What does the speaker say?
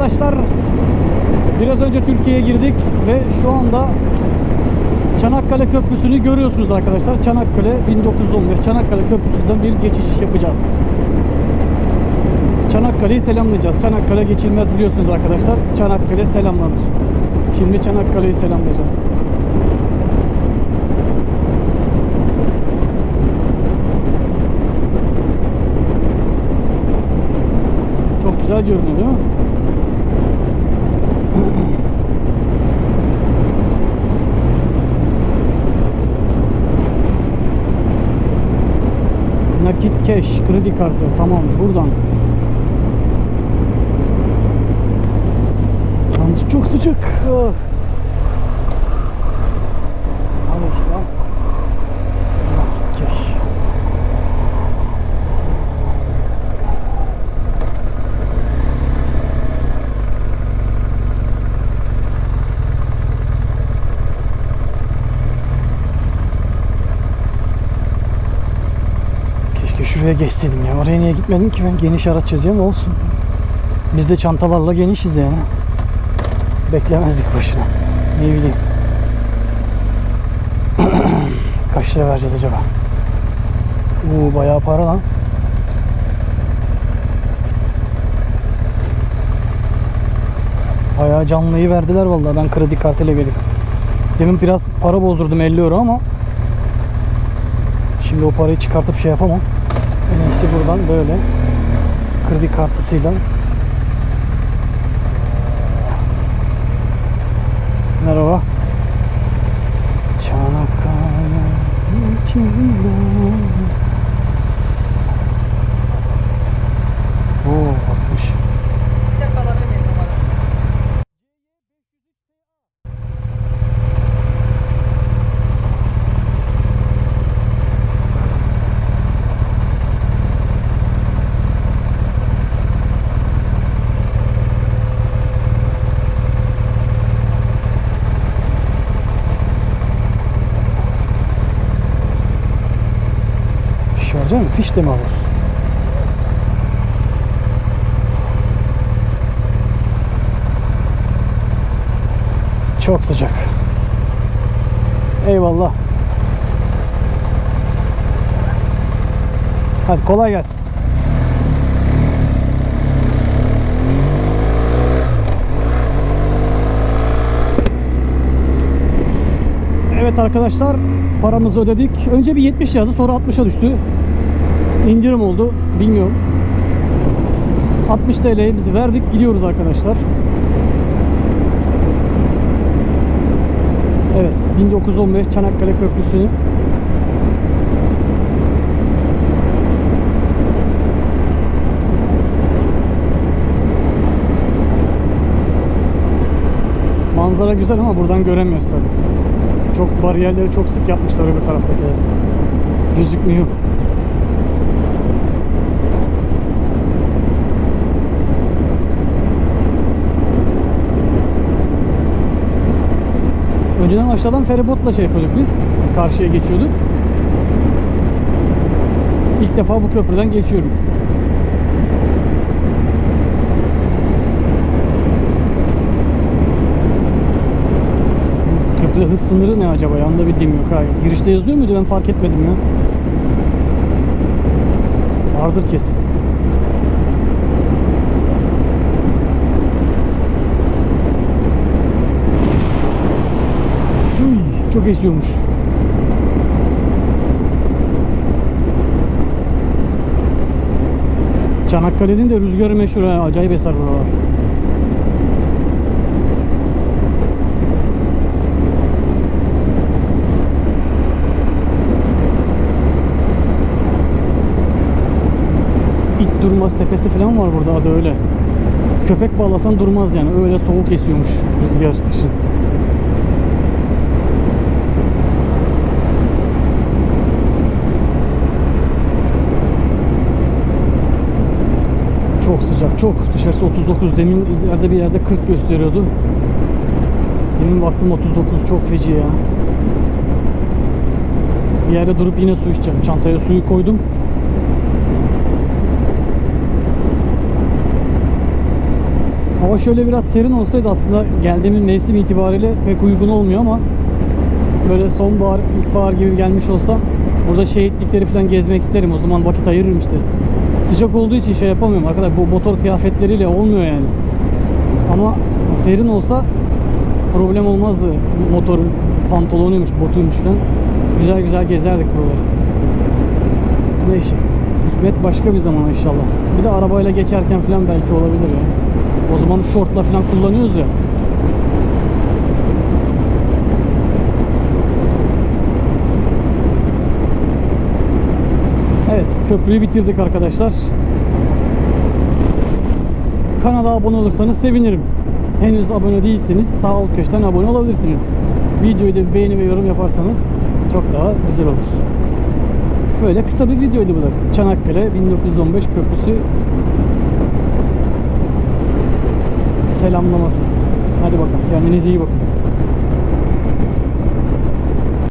arkadaşlar. Biraz önce Türkiye'ye girdik ve şu anda Çanakkale Köprüsü'nü görüyorsunuz arkadaşlar. Çanakkale 1915 Çanakkale Köprüsü'nden bir geçiş yapacağız. Çanakkale'yi selamlayacağız. Çanakkale geçilmez biliyorsunuz arkadaşlar. Çanakkale selamlanır. Şimdi Çanakkale'yi selamlayacağız. Çok güzel görünüyor değil mi? Cash, kredi kartı. Tamam buradan. Yalnız çok sıcak. Ah. Şuraya geçseydim ya. Oraya niye gitmedim ki ben geniş araç yazıyorum olsun. Biz de çantalarla genişiz yani. Beklemezdik boşuna. Ne bileyim. Kaç lira vereceğiz acaba? Oo bayağı para lan. Bayağı canlıyı verdiler vallahi ben kredi kartıyla gelip. Demin biraz para bozdurdum 50 euro ama Şimdi o parayı çıkartıp şey yapamam. En iyisi buradan böyle kredi kartısıyla Merhaba. Mi? Fiş de alıyorsun? Çok sıcak. Eyvallah. Hadi kolay gelsin. Evet arkadaşlar paramızı ödedik. Önce bir 70 yazdı sonra 60'a düştü. İndirim oldu. Bilmiyorum. 60 TL'mizi verdik. Gidiyoruz arkadaşlar. Evet 1915 Çanakkale Köprüsü'nü Manzara güzel ama buradan göremiyoruz tabii. Çok bariyerleri çok sık yapmışlar öbür taraftaki. Gözükmüyor. Önceden aşağıdan feribotla şey yapıyorduk biz. Karşıya geçiyorduk. İlk defa bu köprüden geçiyorum. Köprüde hız sınırı ne acaba? Yanında bildiğim yok. Ha, girişte yazıyor muydu? Ben fark etmedim ya. Vardır kesin. Çok esiyormuş. Çanakkale'nin de rüzgarı meşhur ha. Acayip eser buralar. İt durmaz tepesi falan var burada adı öyle. Köpek bağlasan durmaz yani. Öyle soğuk esiyormuş rüzgar kışın. Çok. Dışarısı 39. Demin ileride bir yerde 40 gösteriyordu. Demin baktım 39. Çok feci ya. Bir yerde durup yine su içeceğim. Çantaya suyu koydum. Hava şöyle biraz serin olsaydı aslında geldiğimiz mevsim itibariyle pek uygun olmuyor ama böyle sonbahar, ilkbahar gibi gelmiş olsam burada şehitlikleri falan gezmek isterim. O zaman vakit ayırırım işte. Sıcak olduğu için şey yapamıyorum arkadaşlar. Bu motor kıyafetleriyle olmuyor yani. Ama serin olsa problem olmazdı. Motorun pantolonuymuş, botuymuş falan. Güzel güzel gezerdik buraları. Neyse. Kısmet başka bir zaman inşallah. Bir de arabayla geçerken falan belki olabilir ya. O zaman şortla falan kullanıyoruz ya. Evet, köprüyü bitirdik arkadaşlar. Kanala abone olursanız sevinirim. Henüz abone değilseniz sağ alt köşeden abone olabilirsiniz. Videoyu da beğeni ve yorum yaparsanız çok daha güzel olur. Böyle kısa bir videoydu bu da. Çanakkale 1915 köprüsü selamlaması. Hadi bakalım kendinize iyi bakın.